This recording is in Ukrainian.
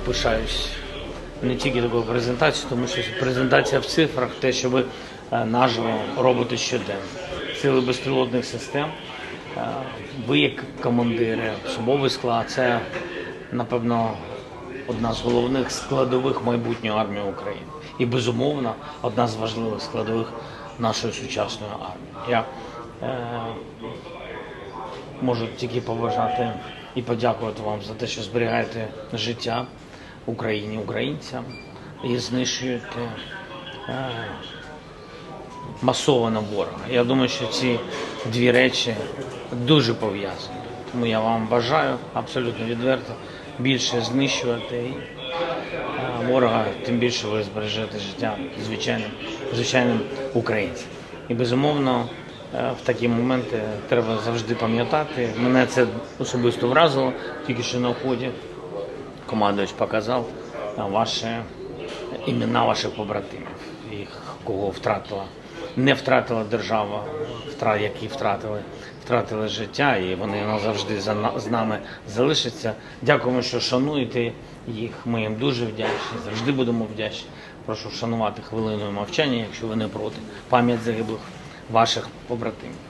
пишаюсь не тільки такою презентацією, тому що презентація в цифрах, те, що ви е, наживо робите щоденно. Сили безпілотних систем. е, Ви як командири, особовий склад, це напевно одна з головних складових майбутньої армії України. І безумовно одна з важливих складових нашої сучасної армії. Я е, можу тільки побажати і подякувати вам за те, що зберігаєте життя Україні, українцям і знищуєте е, масовано ворога. Я думаю, що ці дві речі дуже пов'язані. Тому я вам бажаю абсолютно відверто більше знищувати е, ворога, тим більше ви збережете життя звичайним, звичайним українцям. І безумовно, е, в такі моменти треба завжди пам'ятати. Мене це особисто вразило, тільки що на вході командувач показав ваші імена ваших побратимів, їх кого втратила, не втратила держава, втра- які втратили, втратили життя, і вони назавжди за з нами залишаться. Дякуємо, що шануєте їх. Ми їм дуже вдячні, завжди будемо вдячні. Прошу вшанувати хвилиною мовчання, якщо ви не проти. Пам'ять загиблих ваших побратимів.